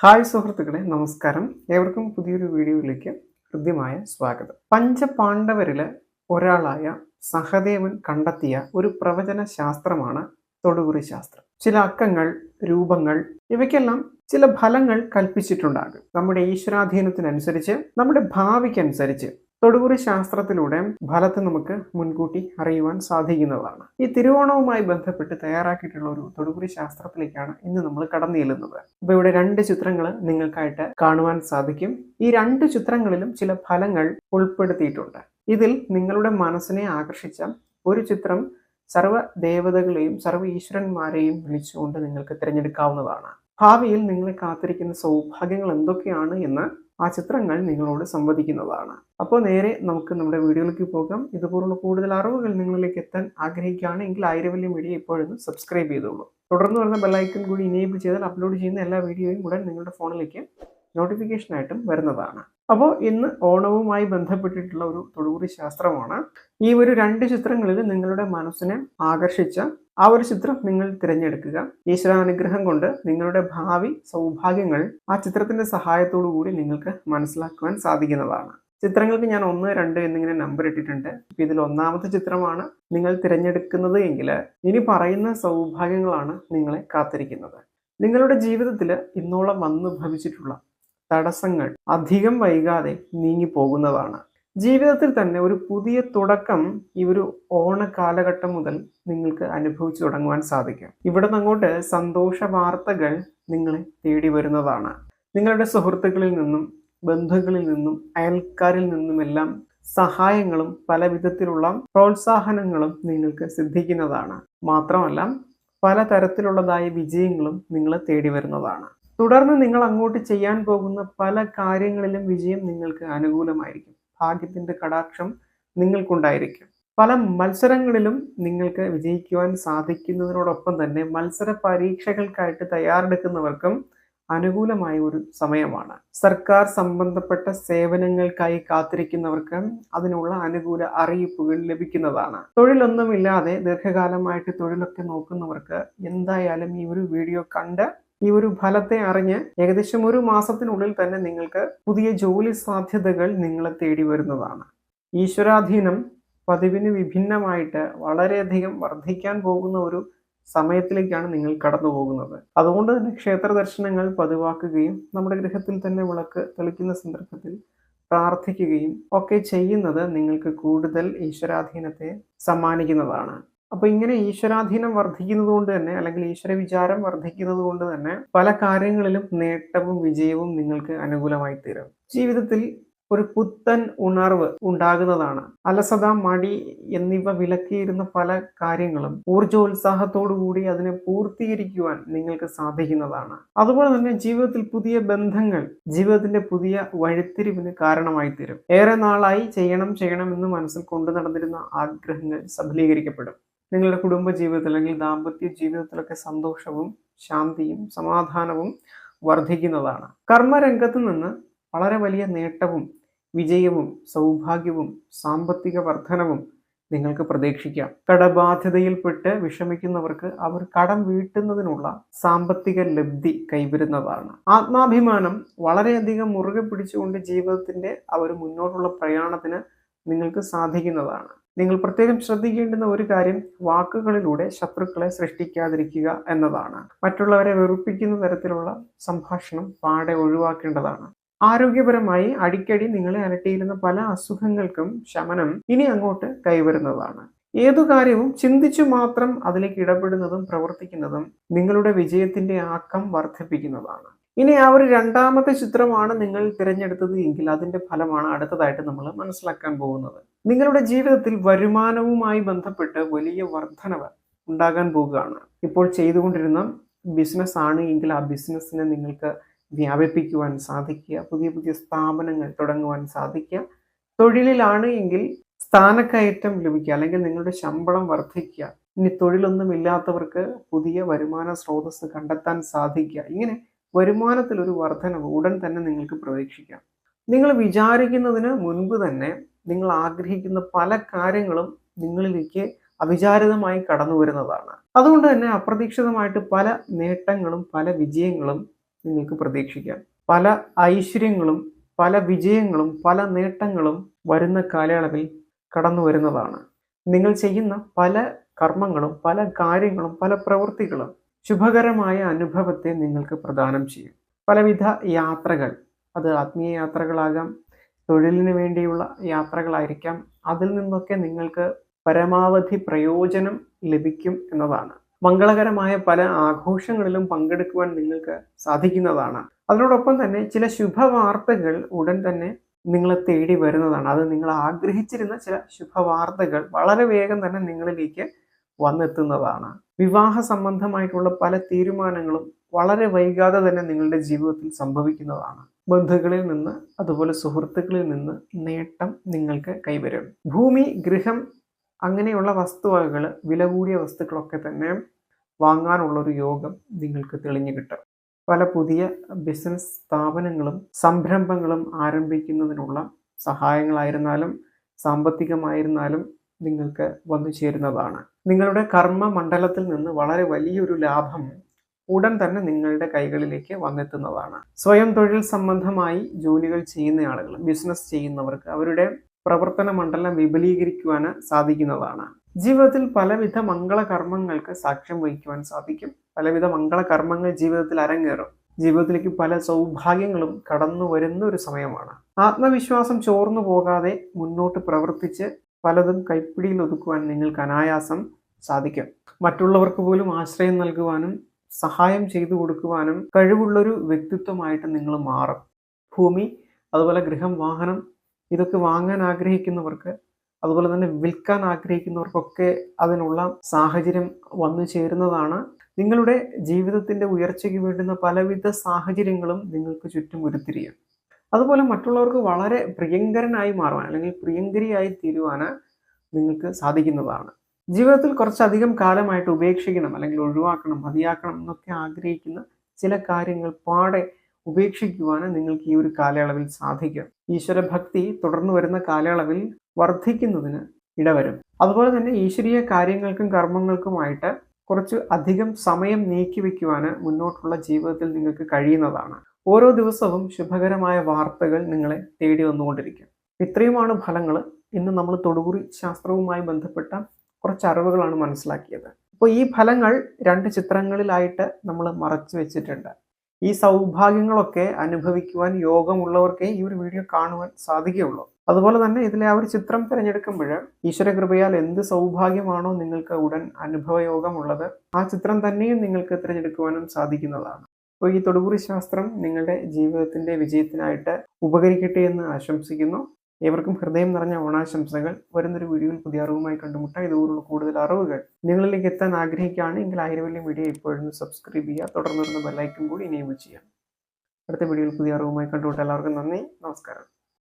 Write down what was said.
Hi സുഹൃത്തുക്കളെ നമസ്കാരം. ഏവർക്കും പുതിയൊരു വീഡിയോയിലേക്ക് ഹൃദ്യമായ സ്വാഗതം. പഞ്ചപാണ്ഡവരിൽ ഒരാളായ സഹദേവൻ കണ്ടെത്തിയ ഒരു പ്രവചന ശാസ്ത്രമാണ് തൊടുകുറി ശാസ്ത്രം. ചില അക്കങ്ങൾ രൂപങ്ങൾ ഇവയ്ക്കെല്ലാം ചില ഫലങ്ങൾ കൽപ്പിച്ചിട്ടുണ്ടാകും. നമ്മുടെ ഈശ്വരാധീനത്തിനനുസരിച്ച് നമ്മുടെ ഭാവിക്കനുസരിച്ച് തൊടുകുറി ശാസ്ത്രത്തിലൂടെ ഫലത്തെ നമുക്ക് മുൻകൂട്ടി അറിയുവാൻ സാധിക്കുന്നതാണ്. ഈ തിരുവോണവുമായി ബന്ധപ്പെട്ട് തയ്യാറാക്കിയിട്ടുള്ള ഒരു തൊടുകുറി ശാസ്ത്രത്തിലേക്കാണ് ഇന്ന് നമ്മൾ കടന്നു ചെല്ലുന്നത് അപ്പൊ ഇവിടെ രണ്ട് ചിത്രങ്ങൾ നിങ്ങൾക്കായിട്ട് കാണുവാൻ സാധിക്കും. ഈ രണ്ട് ചിത്രങ്ങളിലും ചില ഫലങ്ങൾ ഉൾപ്പെടുത്തിയിട്ടുണ്ട്. ഇതിൽ നിങ്ങളുടെ മനസ്സിനെ ആകർഷിച്ച ഒരു ചിത്രം സർവ ദേവതകളെയും സർവ ഈശ്വരന്മാരെയും വിളിച്ചുകൊണ്ട് നിങ്ങൾക്ക് തിരഞ്ഞെടുക്കാവുന്നതാണ്. ഭാവിയിൽ നിങ്ങളെ കാത്തിരിക്കുന്ന സൗഭാഗ്യങ്ങൾ എന്തൊക്കെയാണ് എന്ന് ആ ചിത്രങ്ങൾ നിങ്ങളോട് സംവദിക്കുന്നതാണ്. അപ്പോൾ നേരെ നമുക്ക് നമ്മുടെ വീഡിയോയിലേക്ക് പോകാം. ഇതുപോലുള്ള കൂടുതൽ അറിവുകൾ നിങ്ങളിലേക്ക് എത്താൻ ആഗ്രഹിക്കുകയാണെങ്കിൽ ആയിരവല്യ മീഡിയ ഇപ്പോഴും സബ്സ്ക്രൈബ് ചെയ്തോളൂ. തുടർന്ന് വരുന്ന ബെല്ലൈക്കൺ കൂടി ഇനേബിൾ ചെയ്താൽ അപ്ലോഡ് ചെയ്യുന്ന എല്ലാ വീഡിയോയും ഉടൻ നിങ്ങളുടെ ഫോണിലേക്ക് നോട്ടിഫിക്കേഷനായിട്ടും വരുന്നതാണ്. അപ്പോൾ ഇന്ന് ഓണവുമായി ബന്ധപ്പെട്ടിട്ടുള്ള ഒരു തൊടുകുറി ശാസ്ത്രമാണ്. ഈ ഒരു രണ്ട് ചിത്രങ്ങളിൽ നിങ്ങളുടെ മനസ്സിനെ ആകർഷിച്ച ആ ഒരു ചിത്രം നിങ്ങൾ തിരഞ്ഞെടുക്കുക. ഈശ്വരാനുഗ്രഹം കൊണ്ട് നിങ്ങളുടെ ഭാവി സൗഭാഗ്യങ്ങൾ ആ ചിത്രത്തിന്റെ സഹായത്തോടു കൂടി നിങ്ങൾക്ക് മനസ്സിലാക്കുവാൻ സാധിക്കുന്നതാണ്. ചിത്രങ്ങൾക്ക് ഞാൻ ഒന്ന് രണ്ട് എന്നിങ്ങനെ നമ്പർ ഇട്ടിട്ടുണ്ട്. ഇപ്പൊ ഇതിൽ ഒന്നാമത്തെ ചിത്രമാണ് നിങ്ങൾ തിരഞ്ഞെടുക്കുന്നത് എങ്കിൽ ഇനി പറയുന്ന സൗഭാഗ്യങ്ങളാണ് നിങ്ങളെ കാത്തിരിക്കുന്നത്. നിങ്ങളുടെ ജീവിതത്തിൽ ഇന്നോളം വന്നു ഭവിച്ചിട്ടുള്ള തടസ്സങ്ങൾ അധികം വൈകാതെ നീങ്ങി പോകുന്നതാണ്. ജീവിതത്തിൽ തന്നെ ഒരു പുതിയ തുടക്കം ഈ ഒരു ഓണ കാലഘട്ടം മുതൽ നിങ്ങൾക്ക് അനുഭവിച്ചു തുടങ്ങുവാൻ സാധിക്കും. ഇവിടെ നിന്നങ്ങോട്ട് സന്തോഷ വാർത്തകൾ നിങ്ങളെ തേടി വരുന്നതാണ്. നിങ്ങളുടെ സുഹൃത്തുക്കളിൽ നിന്നും ബന്ധുക്കളിൽ നിന്നും അയൽക്കാരിൽ നിന്നുമെല്ലാം സഹായങ്ങളും പല വിധത്തിലുള്ള പ്രോത്സാഹനങ്ങളും നിങ്ങൾക്ക് സിദ്ധിക്കുന്നതാണ്. മാത്രമല്ല പലതരത്തിലുള്ളതായ വിജയങ്ങളും നിങ്ങളെ തേടി വരുന്നതാണ്. തുടർന്ന് നിങ്ങൾ അങ്ങോട്ട് ചെയ്യാൻ പോകുന്ന പല കാര്യങ്ങളിലും വിജയം നിങ്ങൾക്ക് അനുകൂലമായിരിക്കും. ഭാഗ്യത്തിന്റെ കടാക്ഷം നിങ്ങൾക്കുണ്ടായിരിക്കും. പല മത്സരങ്ങളിലും നിങ്ങൾക്ക് വിജയിക്കുവാൻ സാധിക്കുന്നതിനോടൊപ്പം തന്നെ മത്സര പരീക്ഷകൾക്കായിട്ട് തയ്യാറെടുക്കുന്നവർക്കും അനുകൂലമായ ഒരു സമയമാണ്. സർക്കാർ സംബന്ധപ്പെട്ട സേവനങ്ങൾക്കായി കാത്തിരിക്കുന്നവർക്ക് അതിനുള്ള അനുകൂല അറിയിപ്പുകൾ ലഭിക്കുന്നതാണ്. തൊഴിലൊന്നുമില്ലാതെ ദീർഘകാലമായിട്ട് തൊഴിലൊക്കെ നോക്കുന്നവർക്ക് എന്തായാലും ഈ ഒരു വീഡിയോ കണ്ട് ഈ ഒരു ഫലത്തെ അറിഞ്ഞ് ഏകദേശം ഒരു മാസത്തിനുള്ളിൽ തന്നെ നിങ്ങൾക്ക് പുതിയ ജോലി സാധ്യതകൾ നിങ്ങളെ തേടി വരുന്നതാണ്. ഈശ്വരാധീനം പതിവിന് വിഭിന്നമായിട്ട് വളരെയധികം വർദ്ധിക്കാൻ പോകുന്ന ഒരു സമയത്തിലേക്കാണ് നിങ്ങൾ കടന്നു പോകുന്നത് അതുകൊണ്ട് തന്നെ ക്ഷേത്ര ദർശനങ്ങൾ പതിവാക്കുകയും നമ്മുടെ ഗൃഹത്തിൽ തന്നെ വിളക്ക് തെളിക്കുന്ന സന്ദർഭത്തിൽ പ്രാർത്ഥിക്കുകയും ഒക്കെ ചെയ്യുന്നത് നിങ്ങൾക്ക് കൂടുതൽ ഈശ്വരാധീനത്തെ സമ്മാനിക്കുന്നതാണ്. അപ്പൊ ഇങ്ങനെ ഈശ്വരാധീനം വർദ്ധിക്കുന്നത് കൊണ്ട് തന്നെ അല്ലെങ്കിൽ ഈശ്വര വിചാരം വർദ്ധിക്കുന്നത് കൊണ്ട് തന്നെ പല കാര്യങ്ങളിലും നേട്ടവും വിജയവും നിങ്ങൾക്ക് അനുകൂലമായി തീരും. ജീവിതത്തിൽ ഒരു പുത്തൻ ഉണർവ് ഉണ്ടാകുന്നതാണ്. അലസത മടി എന്നിവ വിലക്കിയിരുന്ന പല കാര്യങ്ങളും ഊർജോത്സാഹത്തോടു കൂടി അതിനെ പൂർത്തീകരിക്കുവാൻ നിങ്ങൾക്ക് സാധിക്കുന്നതാണ്. അതുപോലെ തന്നെ ജീവിതത്തിൽ പുതിയ ബന്ധങ്ങൾ ജീവിതത്തിന്റെ പുതിയ വഴിത്തിരിവിന് കാരണമായി തീരും. ഏറെ നാളായി ചെയ്യണം ചെയ്യണം എന്ന് മനസ്സിൽ കൊണ്ടു നടന്നിരുന്ന ആഗ്രഹങ്ങൾ സഫലീകരിക്കപ്പെടും. നിങ്ങളുടെ കുടുംബ ജീവിതത്തിൽ അല്ലെങ്കിൽ ദാമ്പത്യ ജീവിതത്തിലൊക്കെ സന്തോഷവും ശാന്തിയും സമാധാനവും വർദ്ധിക്കുന്നതാണ്. കർമ്മരംഗത്ത് നിന്ന് വളരെ വലിയ നേട്ടവും വിജയവും സൗഭാഗ്യവും സാമ്പത്തിക വർധനവും നിങ്ങൾക്ക് പ്രതീക്ഷിക്കാം. കടബാധ്യതയിൽപ്പെട്ട് വിഷമിക്കുന്നവർക്ക് അവർ കടം വീട്ടുന്നതിനുള്ള സാമ്പത്തിക ലബ്ധി കൈവരുന്നതാണ്. ആത്മാഭിമാനം വളരെയധികം മുറുകെ പിടിച്ചുകൊണ്ട് ജീവിതത്തിന്റെ ഒരു മുന്നോട്ടുള്ള പ്രയാണത്തിന് നിങ്ങൾക്ക് സാധിക്കുന്നതാണ്. നിങ്ങൾ പ്രത്യേകം ശ്രദ്ധിക്കേണ്ടുന്ന ഒരു കാര്യം വാക്കുകളിലൂടെ ശത്രുക്കളെ സൃഷ്ടിക്കാതിരിക്കുക എന്നതാണ്. മറ്റുള്ളവരെ വെറുപ്പിക്കുന്ന തരത്തിലുള്ള സംഭാഷണം പാടെ ഒഴിവാക്കേണ്ടതാണ്. ആരോഗ്യപരമായി അടിക്കടി നിങ്ങളെ അലട്ടിയിരുന്ന പല അസുഖങ്ങൾക്കും ശമനം ഇനി അങ്ങോട്ട് കൈവരുന്നതാണ്. ഏതു കാര്യവും ചിന്തിച്ചു മാത്രം അതിലേക്ക് ഇടപെടുന്നതും പ്രവർത്തിക്കുന്നതും നിങ്ങളുടെ വിജയത്തിന്റെ ആക്കം വർദ്ധിപ്പിക്കുന്നതാണ്. ഇനി ആ ഒരു രണ്ടാമത്തെ ചിത്രമാണ് നിങ്ങൾ തിരഞ്ഞെടുത്തത് എങ്കിൽ അതിന്റെ ഫലമാണ് അടുത്തതായിട്ട് നമ്മൾ മനസ്സിലാക്കാൻ പോകുന്നത്. നിങ്ങളുടെ ജീവിതത്തിൽ വരുമാനവുമായി ബന്ധപ്പെട്ട് വലിയ വർധനവ് ഉണ്ടാകാൻ പോവുകയാണ് ഇപ്പോൾ ചെയ്തുകൊണ്ടിരുന്ന ബിസിനസ് ആണ് എങ്കിൽ ആ ബിസിനസ്സിനെ നിങ്ങൾക്ക് വ്യാപിപ്പിക്കുവാൻ സാധിക്കുക പുതിയ പുതിയ സ്ഥാപനങ്ങൾ തുടങ്ങുവാൻ സാധിക്കുക. തൊഴിലിലാണ് എങ്കിൽ സ്ഥാനക്കയറ്റം ലഭിക്കുക അല്ലെങ്കിൽ നിങ്ങളുടെ ശമ്പളം വർദ്ധിക്കുക. ഇനി തൊഴിലൊന്നും ഇല്ലാത്തവർക്ക് പുതിയ വരുമാന സ്രോതസ് കണ്ടെത്താൻ സാധിക്കുക. ഇങ്ങനെ വരുമാനത്തിൽ ഒരു വർധനവ് ഉടൻ തന്നെ നിങ്ങൾക്ക് പ്രതീക്ഷിക്കാം. നിങ്ങൾ വിചാരിക്കുന്നതിന് മുൻപ് തന്നെ നിങ്ങൾ ആഗ്രഹിക്കുന്ന പല കാര്യങ്ങളും നിങ്ങളിലേക്ക് അവിചാരിതമായി കടന്നു വരുന്നതാണ്. അതുകൊണ്ട് തന്നെ അപ്രതീക്ഷിതമായിട്ട് പല നേട്ടങ്ങളും പല വിജയങ്ങളും നിങ്ങൾക്ക് പ്രതീക്ഷിക്കാം. പല ഐശ്വര്യങ്ങളും പല വിജയങ്ങളും പല നേട്ടങ്ങളും വരുന്ന കാലയളവിൽ കടന്നു വരുന്നതാണ്. നിങ്ങൾ ചെയ്യുന്ന പല കർമ്മങ്ങളും പല കാര്യങ്ങളും പല പ്രവൃത്തികളും ശുഭകരമായ അനുഭവത്തെ നിങ്ങൾക്ക് പ്രദാനം ചെയ്യും. പലവിധ യാത്രകൾ അത് ആത്മീയ യാത്രകളാകാം തൊഴിലിന് വേണ്ടിയുള്ള യാത്രകളായിരിക്കാം അതിൽ നിന്നൊക്കെ നിങ്ങൾക്ക് പരമാവധി പ്രയോജനം ലഭിക്കും എന്നതാണ്. മംഗളകരമായ പല ആഘോഷങ്ങളിലും പങ്കെടുക്കുവാൻ നിങ്ങൾക്ക് സാധിക്കുന്നതാണ്. അതിനോടൊപ്പം തന്നെ ചില ശുഭവാർത്തകൾ ഉടൻ തന്നെ നിങ്ങളെ തേടി വരുന്നതാണ്. അത് നിങ്ങൾ ആഗ്രഹിച്ചിരുന്ന ചില ശുഭവാർത്തകൾ വളരെ വേഗം തന്നെ നിങ്ങളിലേക്ക് വന്നെത്തുന്നതാണ്. വിവാഹ സംബന്ധമായിട്ടുള്ള പല തീരുമാനങ്ങളും വളരെ വൈകാതെ തന്നെ നിങ്ങളുടെ ജീവിതത്തിൽ സംഭവിക്കുന്നതാണ്. ബന്ധുക്കളിൽ നിന്ന് അതുപോലെ സുഹൃത്തുക്കളിൽ നിന്ന് നേട്ടം നിങ്ങൾക്ക് കൈവരും ഭൂമി ഗൃഹം അങ്ങനെയുള്ള വസ്തുവകകൾ വില കൂടിയ വസ്തുക്കളൊക്കെ തന്നെ വാങ്ങാനുള്ളൊരു യോഗം നിങ്ങൾക്ക് തെളിഞ്ഞു കിട്ടും. പല പുതിയ ബിസിനസ് സ്ഥാപനങ്ങളും സംരംഭങ്ങളും ആരംഭിക്കുന്നതിനുള്ള സഹായങ്ങളായിരുന്നാലും സാമ്പത്തികമായിരുന്നാലും നിങ്ങൾക്ക് വന്നു ചേരുന്നതാണ്. നിങ്ങളുടെ കർമ്മ മണ്ഡലത്തിൽ നിന്ന് വളരെ വലിയൊരു ലാഭം ഉടൻ തന്നെ നിങ്ങളുടെ കൈകളിലേക്ക് വന്നെത്തുന്നതാണ്. സ്വയം തൊഴിൽ സംബന്ധമായി ജോലികൾ ചെയ്യുന്ന ആളുകൾ ബിസിനസ് ചെയ്യുന്നവർക്ക് അവരുടെ പ്രവർത്തന മണ്ഡലം വിപുലീകരിക്കുവാൻ സാധിക്കുന്നതാണ്. ജീവിതത്തിൽ പലവിധ മംഗളകർമ്മങ്ങൾക്ക് സാക്ഷ്യം വഹിക്കുവാൻ സാധിക്കും. പലവിധ മംഗളകർമ്മങ്ങൾ ജീവിതത്തിൽ അരങ്ങേറും. ജീവിതത്തിലേക്ക് പല സൗഭാഗ്യങ്ങളും കടന്നു വരുന്ന ഒരു സമയമാണ്. ആത്മവിശ്വാസം ചോർന്നു പോകാതെ മുന്നോട്ട് പ്രവർത്തിച്ച് പലതും കൈപ്പിടിയിൽ ഒതുക്കുവാൻ നിങ്ങൾക്ക് അനായാസം സാധിക്കും. മറ്റുള്ളവർക്ക് പോലും ആശ്രയം നൽകുവാനും സഹായം ചെയ്തു കൊടുക്കുവാനും കഴിവുള്ളൊരു വ്യക്തിത്വമായിട്ട് നിങ്ങൾ മാറും. ഭൂമി അതുപോലെ ഗൃഹം വാഹനം ഇതൊക്കെ വാങ്ങാൻ ആഗ്രഹിക്കുന്നവർക്ക് അതുപോലെ തന്നെ വിൽക്കാൻ ആഗ്രഹിക്കുന്നവർക്കൊക്കെ അതിനുള്ള സാഹചര്യം വന്നു ചേരുന്നതാണ്. നിങ്ങളുടെ ജീവിതത്തിന്റെ ഉയർച്ചയ്ക്ക് വേണ്ടുന്ന പലവിധ സാഹചര്യങ്ങളും നിങ്ങൾക്ക് ചുറ്റും ഉരുത്തിരിയും. അതുപോലെ മറ്റുള്ളവർക്ക് വളരെ പ്രിയങ്കരനായി മാറുവാൻ അല്ലെങ്കിൽ പ്രിയങ്കരിയായി തീരുവാന് നിങ്ങൾക്ക് സാധിക്കുന്നതാണ്. ജീവിതത്തിൽ കുറച്ചധികം കാലമായിട്ട് ഉപേക്ഷിക്കണം അല്ലെങ്കിൽ ഒഴിവാക്കണം മതിയാക്കണം എന്നൊക്കെ ആഗ്രഹിക്കുന്ന ചില കാര്യങ്ങൾ പാടെ ഉപേക്ഷിക്കുവാൻ നിങ്ങൾക്ക് ഈ ഒരു കാലയളവിൽ സാധിക്കും. ഈശ്വരഭക്തി തുടർന്നു വരുന്ന കാലയളവിൽ വർദ്ധിക്കുന്നതിന് ഇടവരും. അതുപോലെ തന്നെ ഈശ്വരീയ കാര്യങ്ങൾക്കും കർമ്മങ്ങൾക്കുമായിട്ട് കുറച്ച് അധികം സമയം നീക്കി വയ്ക്കുവാന് മുന്നോട്ടുള്ള ജീവിതത്തിൽ നിങ്ങൾക്ക് കഴിയുന്നതാണ്. ഓരോ ദിവസവും ശുഭകരമായ വാർത്തകൾ നിങ്ങളെ തേടി വന്നുകൊണ്ടിരിക്കും. ഇത്രയുമാണ് ഫലങ്ങൾ. ഇന്ന് നമ്മൾ തൊടുകുറി ശാസ്ത്രവുമായി ബന്ധപ്പെട്ട കുറച്ച് അറിവുകളാണ് മനസ്സിലാക്കിയത്. അപ്പോൾ ഈ ഫലങ്ങൾ രണ്ട് ചിത്രങ്ങളിലായിട്ട് നമ്മൾ മറച്ചു വെച്ചിട്ടുണ്ട്. ഈ സൗഭാഗ്യങ്ങളൊക്കെ അനുഭവിക്കുവാൻ യോഗമുള്ളവർക്കേ ഈ ഒരു വീഡിയോ കാണുവാൻ സാധിക്കുകയുള്ളൂ. അതുപോലെ തന്നെ ഇതിലെ ആ ഒരു ചിത്രം തിരഞ്ഞെടുക്കുമ്പോൾ ഈശ്വര കൃപയാൽ എന്ത് സൗഭാഗ്യമാണോ നിങ്ങൾക്ക് ഉടൻ അനുഭവയോഗമുള്ളത് ആ ചിത്രം തന്നെയും നിങ്ങൾക്ക് തിരഞ്ഞെടുക്കുവാനും സാധിക്കുന്നതാണ്. അപ്പോൾ ഈ തൊടുപുറി ശാസ്ത്രം നിങ്ങളുടെ ജീവിതത്തിന്റെ വിജയത്തിനായിട്ട് ഉപകരിക്കട്ടെ എന്ന് ആശംസിക്കുന്നു. ഏവർക്കും ഹൃദയം നിറഞ്ഞ ഓണാശംസകൾ. വരുന്നൊരു വീഡിയോയിൽ പുതിയ അറിവുമായി കണ്ടുമുട്ടാം. ഇതുപോലുള്ള കൂടുതൽ അറിവുകൾ നിങ്ങളിലേക്ക് എത്താൻ ആഗ്രഹിക്കുകയാണ് എങ്കിൽ ആയിരവല്യം വീഡിയോ ഇപ്പോഴൊന്ന് സബ്സ്ക്രൈബ് ചെയ്യുക. തുടർന്ന് വരുന്ന ബെല്ലൈക്കും കൂടി ഇനേബിൾ ചെയ്യാം അടുത്ത വീഡിയോയിൽ പുതിയ അറിവുമായി കണ്ടുമുട്ടാം. എല്ലാവർക്കും നന്ദി. നമസ്കാരം.